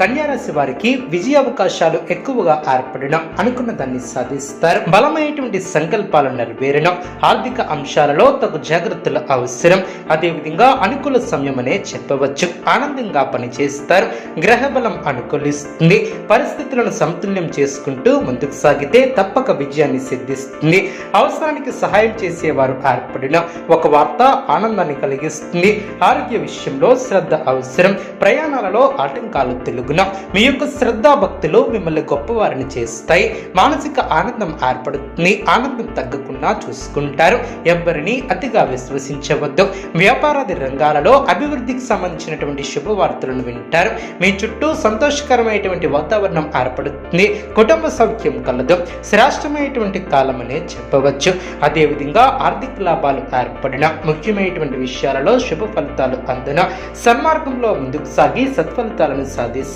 కన్యారాశి వారికి విజయ అవకాశాలు ఎక్కువగా ఏర్పడిన అనుకున్న దాన్ని సాధిస్తారు. బలమైనటువంటి సంకల్పాలు నెరవేరడం ఆర్థిక అంశాలలో తగు జాగ్రత్తలు అవసరం. అదేవిధంగా అనుకూల సమయం అనే చెప్పవచ్చు. ఆనందంగా పనిచేస్తారు. గ్రహ బలం అనుకూలిస్తుంది. పరిస్థితులను సమతుల్యం చేసుకుంటూ ముందుకు సాగితే తప్పక విజయాన్ని సిద్ధిస్తుంది. అవసరానికి సహాయం చేసేవారు ఏర్పడిన ఒక వార్త ఆనందాన్ని కలిగిస్తుంది. ఆరోగ్య విషయంలో శ్రద్ధ అవసరం. ప్రయాణాలలో ఆటంకాలు తెలుగు తెలుగున మీ యొక్క శ్రద్ధ భక్తులు మిమ్మల్ని గొప్పవారిని చేస్తాయి. మానసిక ఆనందం ఏర్పడుతుంది. ఆనందం తగ్గకుండా చూసుకుంటారు. ఎవ్వరిని అతిగా విశ్వసించవద్దు. వ్యాపారాది రంగాలలో అభివృద్ధికి సంబంధించినటువంటి శుభవార్తలను వింటారు. మీ చుట్టూ సంతోషకరమైనటువంటి వాతావరణం ఏర్పడుతుంది. కుటుంబ సౌఖ్యం కలదు. శ్రేష్టమైనటువంటి కాలం అనే చెప్పవచ్చు. అదేవిధంగా ఆర్థిక లాభాలు ఏర్పడిన ముఖ్యమైనటువంటి విషయాలలో శుభ ఫలితాలు అందున. సన్మార్గంలో ముందుకు సాగి సత్ఫలితాలను సాధిస్తారు.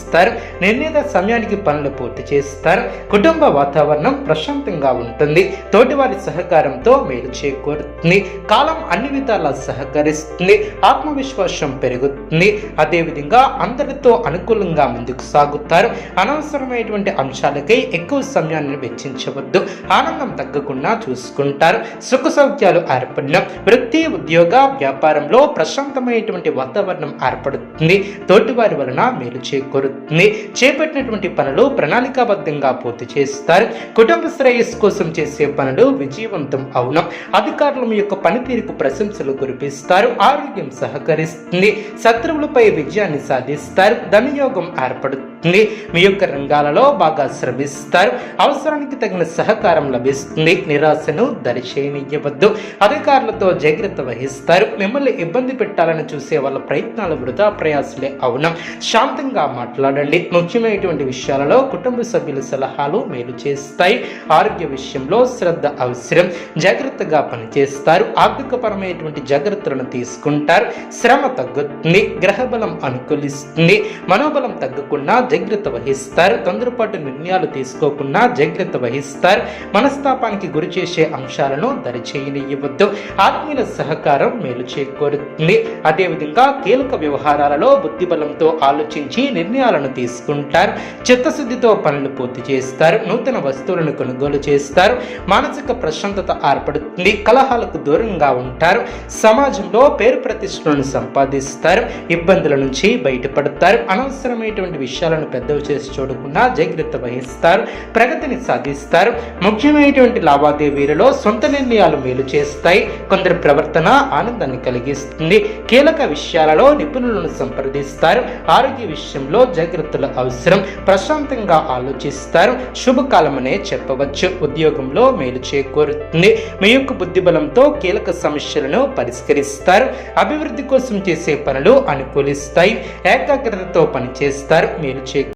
నిర్ణీత సమయానికి పనులు పూర్తి చేస్తారు కుటుంబ వాతావరణం ప్రశాంతంగా ఉంటుంది. తోటివారి సహకారంతో మేలు చేకూరుతుంది. కాలం అన్ని విధాలా సహకరిస్తుంది. ఆత్మవిశ్వాసం పెరుగుతుంది. అదేవిధంగా అందరితో అనుకూలంగా ముందుకు సాగుతారు. అనవసరమైనటువంటి అంశాలకై ఎక్కువ సమయాన్ని వెచ్చించవద్దు. ఆనందం తగ్గకుండా చూసుకుంటారు. సుఖ సౌఖ్యాలు ఏర్పడిన వృత్తి ఉద్యోగ వ్యాపారంలో ప్రశాంతమైనటువంటి వాతావరణం ఏర్పడుతుంది. తోటివారి వలన మేలు చేకూరుతుంది చేపట్టినటువంటి పనులు ప్రణాళికాబద్ధంగా పూర్తి చేస్తారు. కుటుంబ శ్రేయస్సు కోసం చేసే పనులు విజయవంతం అవును. అధికారుల మీ యొక్క పనితీరుకు ప్రశంసలు కురిపిస్తారు. ఆరోగ్యం సహకరిస్తుంది. శత్రువులపై విజయాన్ని సాధిస్తారు. ధనయోగం ఏర్పడుతుంది. మీ యొక్క రంగాలలో బాగా శ్రమిస్తారు. అవసరానికి తగిన సహకారం లభిస్తుంది. నిరాశను దరిచేయనివ్వద్దు అధికారులతో జాగ్రత్త వహిస్తారు. మిమ్మల్ని ఇబ్బంది పెట్టాలని చూసే వాళ్ళ ప్రయత్నాలు వృధా ప్రయాసలే అవునం. శాంతంగా మాట్లాడండి. ముఖ్యమైనటువంటి విషయాలలో కుటుంబ సభ్యుల సలహాలు మేలు చేస్తాయి. ఆరోగ్య విషయంలో శ్రద్ధ అవసరం. జాగ్రత్తగా పనిచేస్తారు. ఆర్థికపరమైనటువంటి జాగ్రత్తలను తీసుకుంటారు. శ్రమ తగ్గుతుంది. గ్రహబలం అనుకూలిస్తుంది. మనోబలం తగ్గకుండా జాగ్రత్త వహిస్తారు. తొందరపాటు నిర్ణయాలు తీసుకోకుండా జాగ్రత్త వహిస్తారు. మనస్తాపానికి గురి చేసే అంశాలను దరిచేయనివ్వద్దు ఆత్మీయుల సహకారం మేలు చేకూరుతుంది. అదేవిధంగా కీలక వ్యవహారాలలో బుద్ధిబలంతో ఆలోచించి నిర్ణయాలను తీసుకుంటారు. చిత్తశుద్ధితో పనులు పూర్తి చేస్తారు. నూతన వస్తువులను కొనుగోలు చేస్తారు. మానసిక ప్రశాంతత ఏర్పడుతుంది. కలహాలకు దూరంగా ఉంటారు. సమాజంలో పేరు ప్రతిష్టలను సంపాదిస్తారు. ఇబ్బందుల నుంచి బయటపడతారు. అనవసరమైనటువంటి విషయాలను పెద్దవి చేసి చూడకుండా జాగ్రత్త వహిస్తారు. ప్రగతిని సాధిస్తారు. ముఖ్యమైనటువంటి లావాదేవీలలో సొంత నిర్ణయాలు మేలు చేస్తాయి. కొందరి ప్రవర్తన ఆనందాన్ని కలిగిస్తుంది. కీలక విషయాలలో నిపుణులను సంప్రదిస్తారు. ఆరోగ్య విషయంలో జాగ్రత్తలు అవసరం. ప్రశాంతంగా ఆలోచిస్తారు. శుభకాలమనే చెప్పవచ్చు. ఉద్యోగంలో మేలు చేకూరుతుంది. మీ యొక్క బుద్ధిబలంతో కీలక సమస్యలను పరిష్కరిస్తారు. అభివృద్ధి కోసం చేసే పనులు అనుకూలిస్తాయి. ఏకాగ్రతతో పనిచేస్తారు. మేలు చే